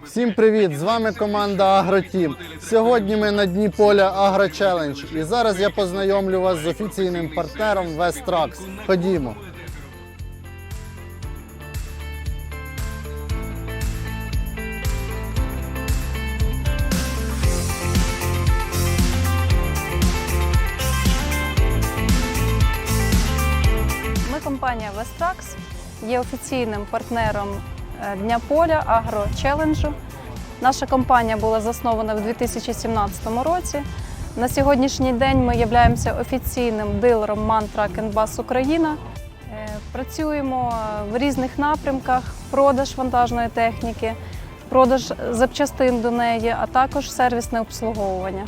Всім привіт! З вами команда Агротім. Сьогодні ми на дні поля Агро Челендж. І зараз я познайомлю вас з офіційним партнером Вестракс. Ходімо. Ми компанія Вестракс є офіційним партнером Дня поля Агро Челенджу. Наша компанія була заснована в 2017 році. На сьогоднішній день ми являємося офіційним дилером Truck Bus Україна. Е, Працюємо в різних напрямках: продаж вантажної техніки, продаж запчастин до неї, а також сервісне обслуговування.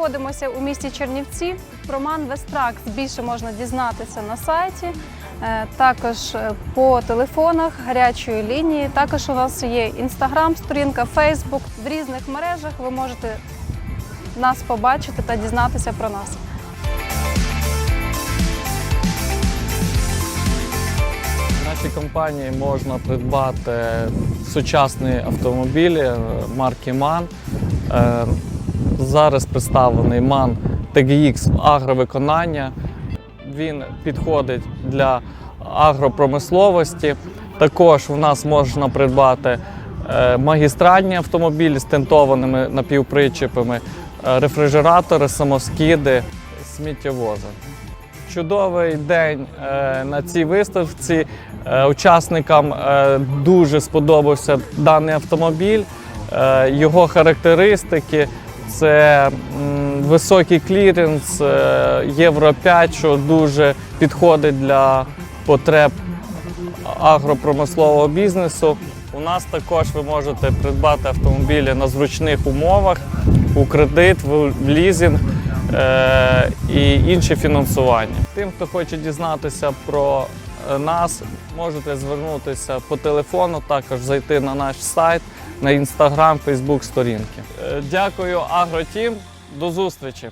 Знаходимося у місті Чернівці. Про МАН Вестракс більше можна дізнатися на сайті, е, також е, по телефонах гарячої лінії. Також у нас є інстаграм, сторінка, Фейсбук. В різних мережах ви можете нас побачити та дізнатися про нас. Нашій компанії можна придбати сучасні автомобілі е, марки MAN. Зараз представлений MAN TGX агровиконання. Він підходить для агропромисловості. Також в нас можна придбати е, магістральні автомобілі з тентованими напівпричепами, е, рефрижератори, самоскиди, сміттєвози. Чудовий день е, на цій виставці. Учасникам дуже сподобався даний автомобіль, його характеристики. Це високий кліренс е, Євро 5, що дуже підходить для потреб агропромислового бізнесу. У нас також ви можете придбати автомобілі на зручних умовах у кредит, в лізинг е, і інші фінансування. Тим, хто хоче дізнатися про е, нас, можете звернутися по телефону, також зайти на наш сайт, на інстаграм, фейсбук сторінки. Е, Дякую, Агротім. До зустрічі!